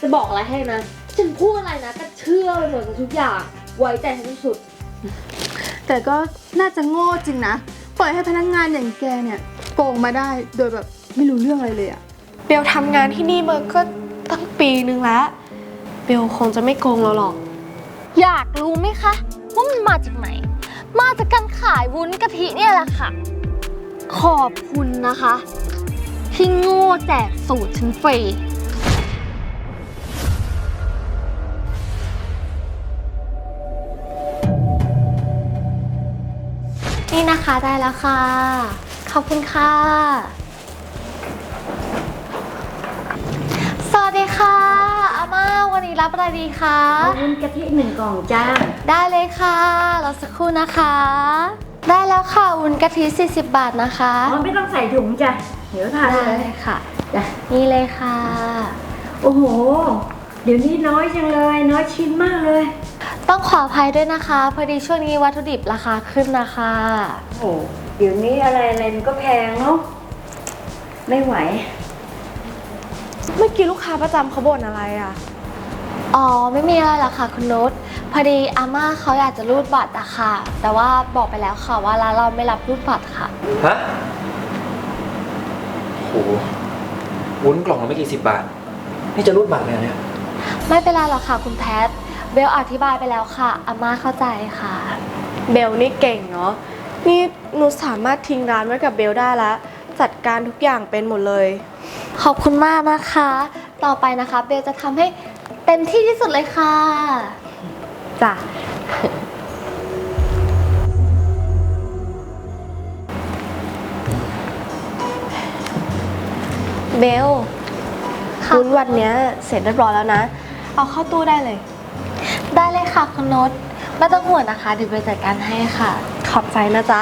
จะบอกอะไรให้นะ ฉันพูดอะไรนะก็เชื่อไปหมดทุกอย่าง ไว้ใจฉันที่สุด แต่ก็น่าจะโง่จริงนะ ปล่อยให้พนักงานอย่างแกเนี่ยโกงมาได้โดยแบบไม่รู้เรื่องอะไรเลยอะเบลทำงานที่นี่มาก็ตั้งปีนึงแล้ว เบลคงจะไม่โกงเราหรอก อยากรู้ไหมคะ ว่ามันมาจากไหน มาจากการขายวุ้นกะทิเนี่ยแหละค่ะ ขอบคุณนะคะ ที่โง่แจกสูตรฉันฟรี คะได้แล้วค่ะ ขอบคุณค่ะ สวัสดีค่ะอาม่าวันนี้รับอะไรดีคะเอาวุ้นกะทิหนึ่งกล่องจ้า ได้เลยค่ะรอสักครู่นะคะ ได้แล้วค่ะวุ้นกะทิ40 บาทนะคะอ๋อไม่ต้องใส่ถุงจ้ะ เดี๋ยวทานได้เลยเลยค่ะ จ้ะ นี่เลยค่ะ โอ้โห เดี๋ยวนี้น้อยจังเลย น้อยชิ้นมากเลย ต้องขออภัยด้วยนะคะ พอดีช่วงนี้วัตถุดิบราคาขึ้นนะคะ โอ้โหเดี๋ยวนี้อะไรอะไรมันก็แพงเนาะไม่ไหว เมื่อกี้ลูกค้าประจำเขาบ่นอะไรอะ อ๋อ ไม่มีอะไรหรอกค่ะคุณนุชพอดีอาม่าเขาอยากจะรูดบัตรอะค่ะ แต่ว่าบอกไปแล้วค่ะว่าร้านเราไม่รับรูดบัตรค่ะ ฮะโหวุ้นกล่องละไม่กี่สิบบาท นี่จะรูดบัตรเลยเหรอเนี่ย ไม่เป็นไรหรอกค่ะคุณแพท เบลอธิบายไปแล้วค่ะอาม่าเข้าใจค่ะ เบลนี่เก่งเนาะ นี่หนูสามารถทิ้งร้านไว้กับเบลได้แล้ว จัดการทุกอย่างเป็นหมดเลย ขอบคุณมากนะคะ ต่อไปนะคะ เบลจะทำให้เต็มที่ที่สุดเลยค่ะจ้ะเบลค่ะ วุ้นวันเนี้ยเสร็จเรียบร้อยแล้วนะ เอาเข้าตู้ได้เลย ได้เลยค่ะคุณนุชไม่ต้องห่วงนะคะเดี๋ยวเบลจัดการให้ค่ะ ขอบใจนะจ๊ะ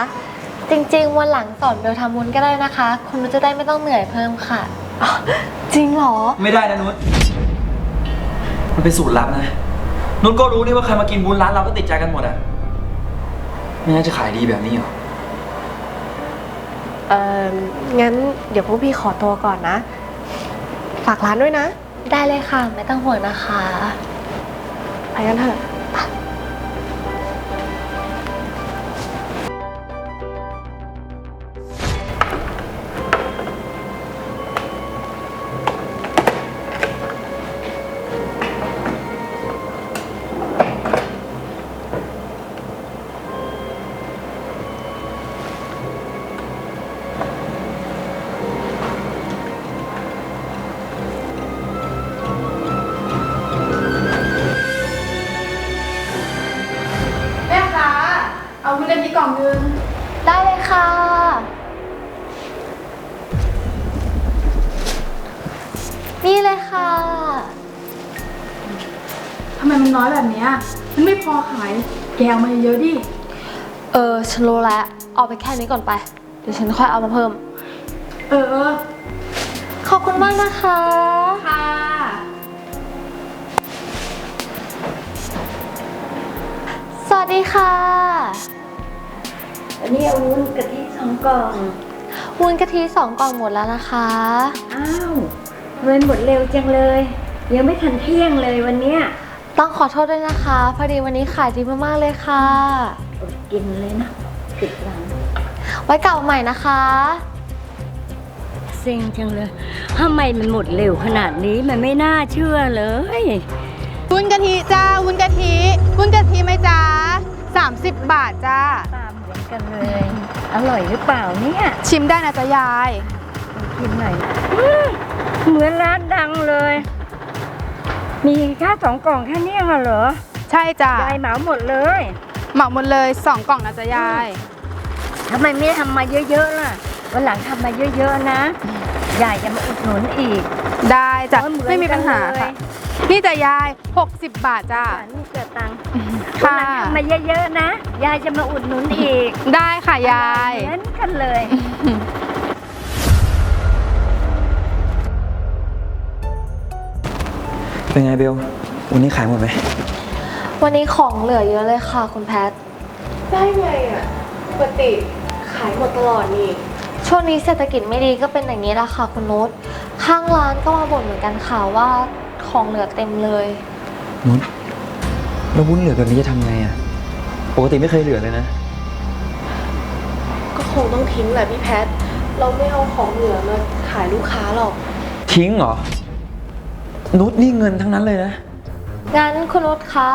จริงๆ วันหลังสอนเบลทำวุ้นก็ได้นะคะ คุณนุชจะได้ไม่ต้องเหนื่อยเพิ่มค่ะจริงเหรอ ไม่ได้นะนุชมันเป็นสูตรลับนะ นุชก็รู้นี่ว่าใครมากินวุ้นร้านเราก็ติดใจกันหมดอะไม่น่าจะขายดีแบบนี้หรอ เอ่องั้นเดี๋ยวพวกพี่ขอตัวก่อนนะ ฝากร้านด้วยนะ ได้เลยค่ะ ไม่ต้องห่วงนะคะไป กันเถอะ เอาวุ้นกะทิกล่องนึงได้เลยค่ะ นี่เลยค่ะ ทำไมมันน้อยแบบเนี้ยมันไม่พอขาย แกเอามาเยอะๆดิ เออฉันรู้แล้วเอาไปแค่นี้ก่อนไป เดี๋ยวฉันค่อยเอามาเพิ่ม เออเออขอบคุณมากนะคะ ค่ะ สวัสดีค่ะอั นนี้เอาวุ้นกะทิสองกล่อง วุ้นกะทิสองกล่องหมดแล้วนะคะ อ้าวเงินหมดเร็วจังเลย ยังไม่ทันเที่ยงเลยวันเนี้ยต้องขอโทษด้วยนะคะ พอดีวันนี้ขายดีมากๆเลยค่ะอดกินเลยนะติดหลังไว้กลับมาใหม่นะคะเซ็งจังเลยทำไมมันหมดเร็วขนาดนี้มันไม่น่าเชื่อเลยวุ้นกะทิจ้าวุ้นกะทิวุ้นกะทิไหมจ้า30 บาทจ้าตามเหมือน กันเลย อร่อยหรือเปล่าเนี่ยชิมได้นะจ๊ะยาย กินหน่อยอื้อเหมือนร้านดังเลย มีแค่สองกล่องแค่เนี้ยเหรอใช่จ้ายายเหมาหมดเลยเหมาหมดเลยสองกล่องนะจ๊ะยายทำไมไม่ทำมาเยอะๆล่ะวันหลังทำมาเยอะๆนะยายจะมาอุดหนุนอีกได้จ้ะโอ้ยเหมือนไม่มีปัญหากันเลยค่ะ นี่จ้ะยาย 60 บาทจ้าอ่านี่เกิดตังค์วันค่ะหลังทำมาเยอะๆนะ ยายจะมาอุดหนุนอีกได้ค่ะยาย เหมือนกันเลย เป็นไงเบล วันนี้ขายหมดไหม วันนี้ของเหลือเยอะเลยค่ะคุณแพท ได้ไงอะ ปกติขายหมดตลอดนี่ ช่วงนี้เศรษฐกิจไม่ดีก็เป็นอย่างนี้แหละค่ะคุณนุช ข้างร้านก็มาบ่นเหมือนกันค่ะว่า ขของเหลือเต็มเลย นุชแล้ววุ้นเหลือแบบนี้จะทำไงอะปกติไม่เคยเหลือเลยนะ ก็คงต้องทิ้งแหละพี่แพท เราไม่เอาของเหลือมาขายลูกค้าหรอก ทิ้งเหรอ นุชนี่เงินทั้งนั้นเลยนะ งั้นคุณนุชคะ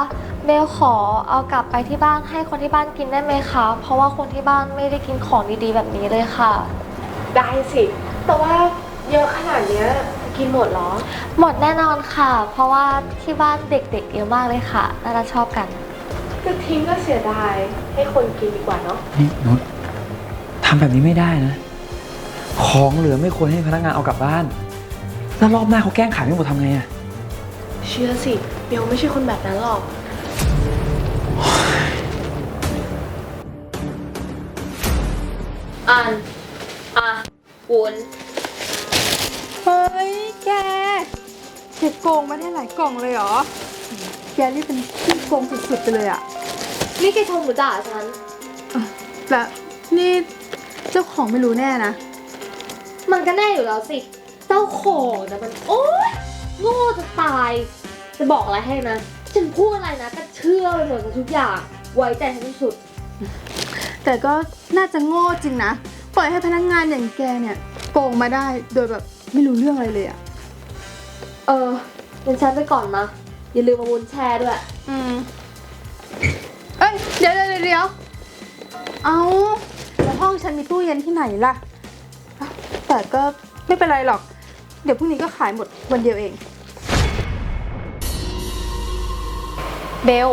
เบลขอเอากลับไปที่บ้านให้คนที่บ้านกินได้ไหมคะ เพราะว่าคนที่บ้านไม่ได้กินของดีๆแบบนี้เลยค่ะ ได้สิ แต่ว่าเยอะขนาดเนี้ย กินหมดเหรอ หมดแน่นอนค่ะ เพราะว่าที่บ้านเด็กๆเยอะมากเลยค่ะน่าจะชอบกันจะทิ้งก็เสียดาย ให้คนกินดีกว่าเนาะนี่นุชทำแบบนี้ไม่ได้นะ ของเหลือไม่ควรให้พนักงานเอากลับบ้าน แล้วรอบหน้าเขาแกล้งขายไม่หมดทำไงอะเชื่อสิเบลไม่ใช่คนแบบนั้นหรอก อัน อะวุ้นเฮ้ย แกแกโกงมาได้หลายกล่องเลยเหรอ แกนี่เป็นขี้โกงสุดๆไปเลยอะนี่แกชมหรือด่าฉัน แต่นี่เจ้าของไม่รู้แน่นะ มันก็แน่อยู่แล้วสิ เจ้าของนะมันโอ๊ยโง่จะตาย จะบอกอะไรให้นะ ฉันพูดอะไรนะก็เชื่อไปหมดทุกอย่าง ไว้ใจฉันที่สุด แต่ก็น่าจะโง่จริงนะ ปล่อยให้พนักงานอย่างแกเนี่ย โกงมาได้โดยแบบไม่รู้เรื่องอะไรเลยอะ เออเป็นฉันไปก่อนนะ อย่าลืมมาวุ้นแชร์ด้วย อืม เอ้ย เดี๋ยวเดี๋ยวเดี๋ยว เอาแล้วห้องฉันมีตู้เย็นที่ไหนล่ะอะ แต่ก็ไม่เป็นไรหรอก เดี๋ยวพรุ่งนี้ก็ขายหมดวันเดียวเอง เบล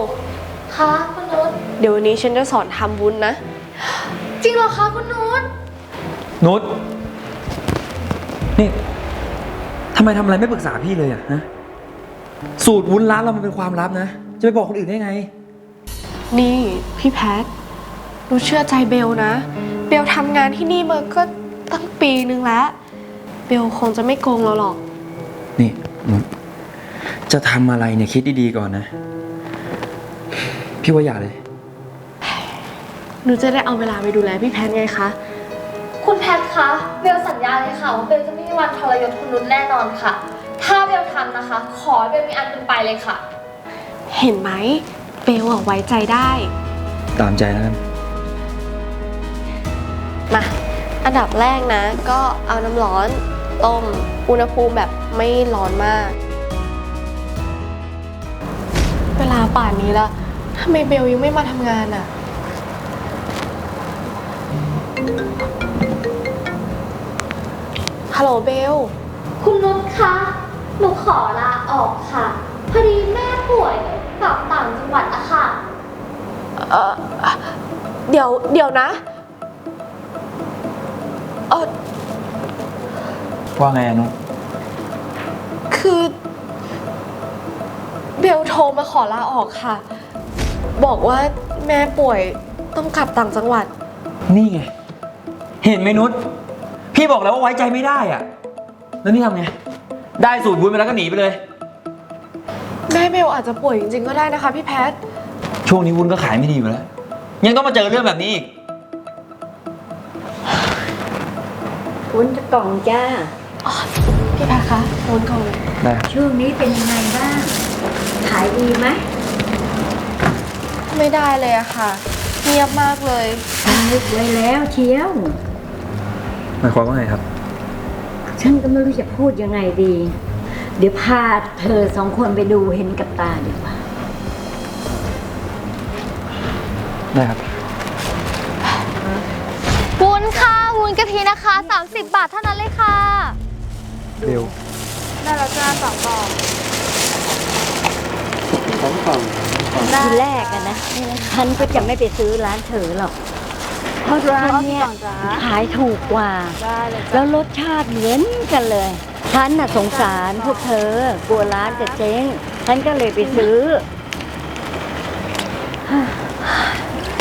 คะคุณนุชเดี๋ยววันนี้ฉันจะสอนทำวุ้นนะ จริงเหรอคะคุณนุชนุชนี่ ทำไมทำอะไรไม่ปรึกษาพี่เลยอะฮะสูตรวุ้นร้านเรามันเป็นความลับนะ จะไปบอกคนอื่นได้ไง นี่พี่แพทหนูเชื่อใจเบลนะ เบลทำงานที่นี่มาก็ตั้งปีนึงแล้ว เบลคงจะไม่โกงเราหรอก นี่นุชจะทำอะไรเนี่ยคิดดีๆก่อนนะ พี่ว่าอย่าเลย หนูจะได้เอาเวลาไปดูแลพี่แพทไงคะ คุณแพทคะเบลสัญญาเลยค่ะว่าเบลจะไม่มีวันทรยศคุณนุชแน่นอนค่ะ ถ้าเบลทำนะคะ ขอให้เบลมีอันเป็นไปเลยค่ะ เห็นไหมเบลอะไว้ใจได้ ตามใจแล้วกันมา อันดับแรกนะ ก็เอาน้ำร้อนต้มอุณหภูมิแบบไม่ร้อนมาก เวลาป่านนี้แล้วทำไมเบลยังไม่มาทำงานอะ ฮัลโหลเบล คุณนุชคะ หนูขอลาออกค่ะ พอดีแม่ป่วยกลับต่างจังหวัดอะค่ะ เออเดี๋ยวเดี๋ยวนะเออว่าไงอะนุชคือ เบลโทรมาขอลาออกค่ะ บอกว่าแม่ป่วยต้องกลับต่างจังหวัด นี่ไง เห็นไหมนุช พี่บอกแล้วว่าไว้ใจไม่ได้อะแล้วนี่ทำไง ได้สูตรวุ้นไปแล้วก็หนีไปเลย แม่เบลอาจจะป่วยจริงๆก็ได้นะคะพี่แพท ช่วงนี้วุ้นก็ขายไม่ดีอยู่แล้ว ยังต้องมาเจอเรื่องแบบนี้อีก วุ้นจะกล่องจ้า พี่แพทคะโอนก่อนเลยได้ช่วงนี้เป็นยังไงบ้าง ขายดีไหมไม่ได้เลยอะค่ะ เงียบมากเลยฉันนึกไว้แล้วเชียว หมายความว่าไงครับ ฉันก็ไม่รู้จะพูดยังไงดี เดี๋ยวพาเธอสองคนไปดูเห็นกับตาดีกว่า ได้ครับ วุ้นค่ะวุ้นกะทินะคะ 30 บาทเท่านั้นเลยค่ะเบลได้แล้วจ้าสองกล่อง ทีแรกอะนะฉันก็จะไม่ไปซื้อร้านเธอหรอกเพ ราะร้านเนี้ยขายถูกกว่าได้เลยจ้าแล้วรสชาติเหมือนกันเลย ฉันน่ะสงสารพวกเธอกลัวร้านจะเจ๊ง ฉันก็เลยไปซื้อ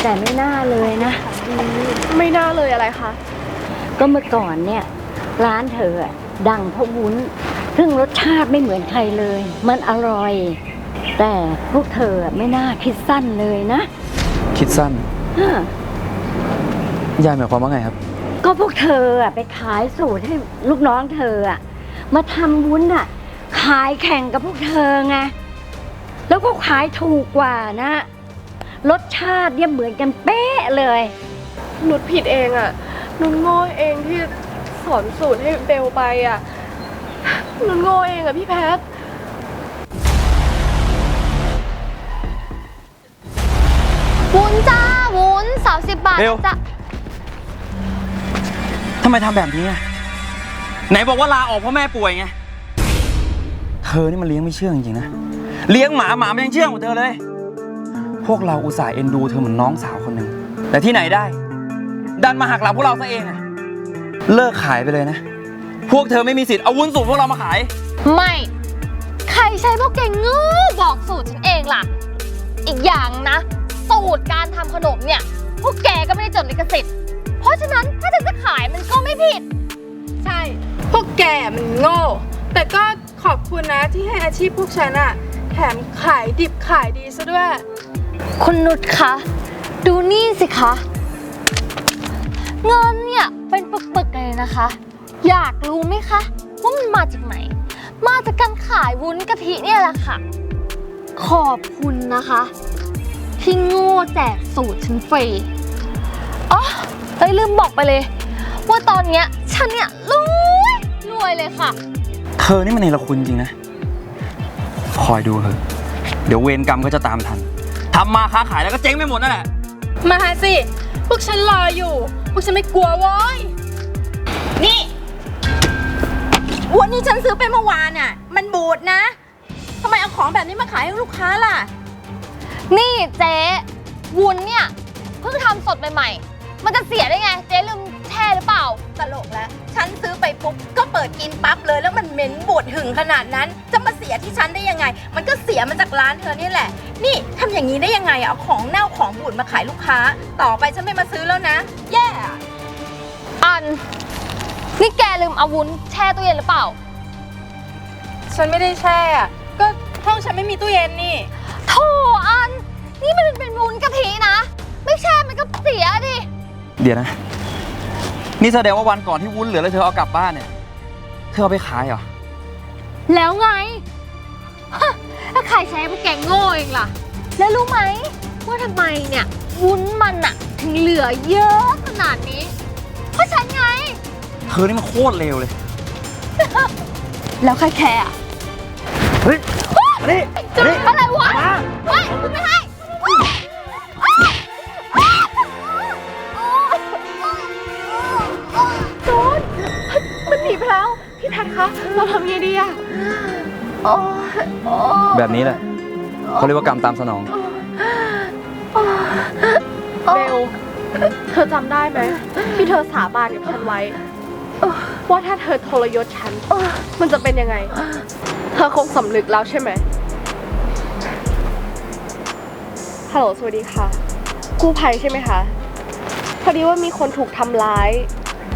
แต่ไม่น่าเลยนะ ไม่น่าเลยอะไรคะ ก็เมื่อก่อนเนี่ย ร้านเธออะดังเพราะวุ้น ซึ่งรสชาติไม่เหมือนใครเลย มันอร่อย แต่พวกเธออะไม่น่าคิดสั้นเลยนะ คิดสั้นฮะ ยายหมายความว่าไงครับ ก็พวกเธออะไปขายสูตรให้ลูกน้องเธออะมาทำวุ้นอะขายแข่งกับพวกเธอไง แล้วก็ขายถูกกว่านะ รสชาติเนี่ยเหมือนกันเป๊ะเลย นุชผิดเองอะนุชโง่เองที่สอนสูตรให้เบลไปอะนุชโง่เองอะพี่แพท วุ้นจ้าวุ้นสามสิบบาทเบลจ้ะ ทำไมทำแบบนี้อะไหนบอกว่าลาออกเพราะแม่ป่วยไง เธอนี่มันเลี้ยงไม่เชื่องจริงๆนะ เลี้ยงหมาหมามันยังเชื่องกว่าเธอเลย พวกเราอุตส่าห์เอ็นดูเธอเหมือนน้องสาวคนหนึ่ง แต่ที่ไหนได้ ดันมาหักหลังพวกเราซะเองอะเลิกขายไปเลยนะ พวกเธอไม่มีสิทธิ์เอาวุ้นสูตรพวกเรามาขาย ไม่ ใครใช้พวกแกงูบอกสูตรฉันเองล่ะ อีกอย่างนะ สูตรการทำขนมเนี่ย พวกแกก็ไม่ได้จดลิขสิทธิ์ เพราะฉะนั้นถ้าฉันจะขายมันก็ไม่ผิด ใช่ พวกแกมันโง่ แต่ก็ขอบคุณนะที่ให้อาชีพพวกฉันอะแถมขายดิบขายดีซะด้วย คุณนุชคะ ดูนี่สิคะ เงินเนี่ยเป็นปึกๆเลยนะคะ อยากรู้ไหมคะ ว่ามันมาจากไหน มาจากการขายวุ้นกะทิเนี่ยแหละค่ะ ขอบคุณนะคะ ที่โง่แจกสูตรฉันฟรีอ๋อ เฮ้ยลืมบอกไปเลย ว่าตอนเนี้ยฉันเนี่ยรวยรวยเลยค่ะ เธอนี่มันเนรคุณจริงนะ คอยดูเถอะเดี๋ยวเวรกรรมก็จะตามทันทำมาค้าขายแล้วก็เจ๊งไปหมดนั่นแหละมาสิ พวกฉันรออยู่ พวกฉันไม่กลัวโว้ยนี่ วันนี้ฉันซื้อไปเมื่อวานอะ มันบูดนะทำไมเอาของแบบนี้มาขายให้ลูกค้าล่ะ นี่เจ๊วุ้นเนี่ยเพิ่งทำสดใหม่ๆ มันจะเสียได้ไง เจ๊ลืมแช่หรือเปล่า ตลกแล้ว ฉันซื้อไปปุ๊บก็เปิดกินปั๊บเลย แล้วมันเหม็นบูดหึงขนาดนั้น จะมาเสียที่ฉันได้ยังไง มันก็เสียมาจากร้านเธอนี่แหละ นี่ทำอย่างนี้ได้ยังไงอะเอาของเน่าของบูดมาขายลูกค้า ต่อไปฉันไม่มาซื้อแล้วนะ แย่อะอัน นี่แกลืมเอาวุ้นแช่ตู้เย็นหรือเปล่า ฉันไม่ได้แช่อะก็ห้องฉันไม่มีตู้เย็นนี่ โถอัน นี่มันเป็นวุ้นกะทินะ เดี๋ยวนะ นี่แสดงว่าวันก่อนที่วุ้นเหลือแล้วเธอเอากลับบ้านเนี่ย เธอเอาไปขายเหรอ แล้วไงฮะถ้าใครใช้พวกแกโง่เองล่ะ แล้วรู้ไหมว่าทำไมเนี่ย วุ้นมันอะถึงเหลือเยอะขนาดนี้ เพราะฉันไง เธอนี่มันโคตรเลวเลย แล้วใครแคร์อะเฮ้ยนี่จะอะไแบบนี้แหละเขาเรียกว่ากรรมตามสนอง เบล เธอจำได้ไหมที่เธอสาบานกับฉันไว้ ว่าถ้าเธอทรยศฉัน มันจะเป็นยังไง เธอคงสำนึกแล้วใช่ไหมฮัลโหลสวัสดีค่ะ กู้ภัยใช่ไหมคะ พอดีว่ามีคนถูกทำร้าย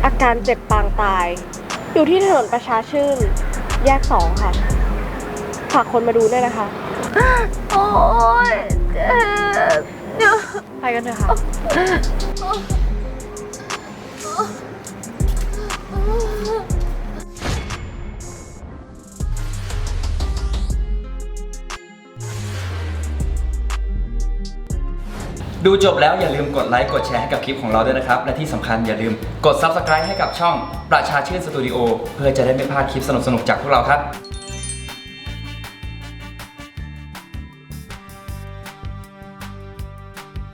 อาการเจ็บปางตาย อยู่ที่ถนนประชาชื่น แยกสองค่ะ ฝากคนมาดูด้วยนะคะ โอ้ยเจ็บไปกันเถอะค่ะ ดูจบแล้วอย่าลืมกดไลค์กดแชร์ให้กับคลิปของเราด้วยนะครับ และที่สำคัญอย่าลืมกด Subscribe ให้กับช่องประชาชื่นสตูดิโอเพื่อจะได้ไม่พลาดคลิปสนุกๆจากพวกเราครับ